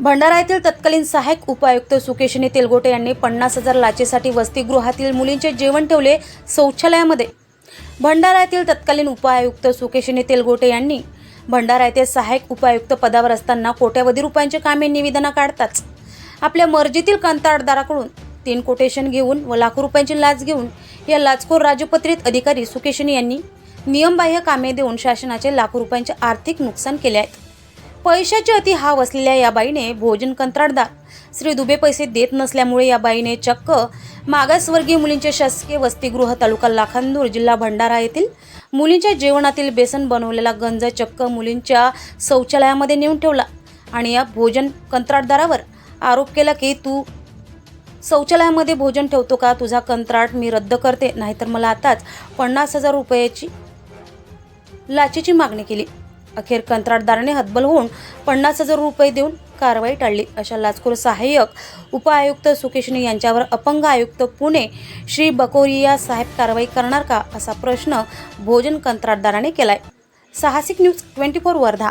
भंडारा येथील तत्कालीन सहाय्यक उपायुक्त सुकेशिनी तेलगोटे यांनी पन्नास हजार लाचेसाठी वसतिगृहातील मुलींचे जेवण ठेवले शौचालयामध्ये. भंडारा येथील तत्कालीन उपायुक्त सुकेशिनी तेलगोटे यांनी भंडारा येथे सहाय्यक उपायुक्त पदावर असताना कोट्यावधी रुपयांचे कामे निवेदना काढताच. आपल्या मर्जीतील कंत्राटदाराकडून तीन कोटेशन घेऊन व लाखो रुपयांची लाच घेऊन या लाचखोर राजपत्रित अधिकारी सुकेशनी यांनी नियमबाह्य कामे देऊन शासनाचे लाखो रुपयांचे आर्थिक नुकसान केले आहे. पैशाची अति हाव असलेल्या या बाईने भोजन कंत्राटदार. श्री दुबे पैसे देत नसल्यामुळे या बाईने चक्क मागासवर्गीय मुलींचे शासकीय वसतिगृह तालुका लाखांदूर जिल्हा भंडारा येथील मुलींच्या जेवणातील बेसन बनवलेला गंज चक्क मुलींच्या शौचालयामध्ये नेऊन ठेवला आणि या भोजन कंत्राटदारावर आरोप केला की तू शौचालयामध्ये भोजन ठेवतो का? तुझा कंत्राट मी रद्द करते. नाहीतर मला आताच पन्नास हजार रुपयाची लाचेची मागणी केली. अखेर कंत्राटदाराने हतबल होऊन पन्नास हजार रुपये देऊन कारवाई टाळली. अशा लाचखोर सहाय्यक उपआयुक्त सुकेशनी यांच्यावर अपंग आयुक्त पुणे श्री बकोरिया साहेब कारवाई करणार का असा प्रश्न भोजन कंत्राटदाराने केलाय. साहसिक न्यूज ट्वेंटी फोर वर्धा.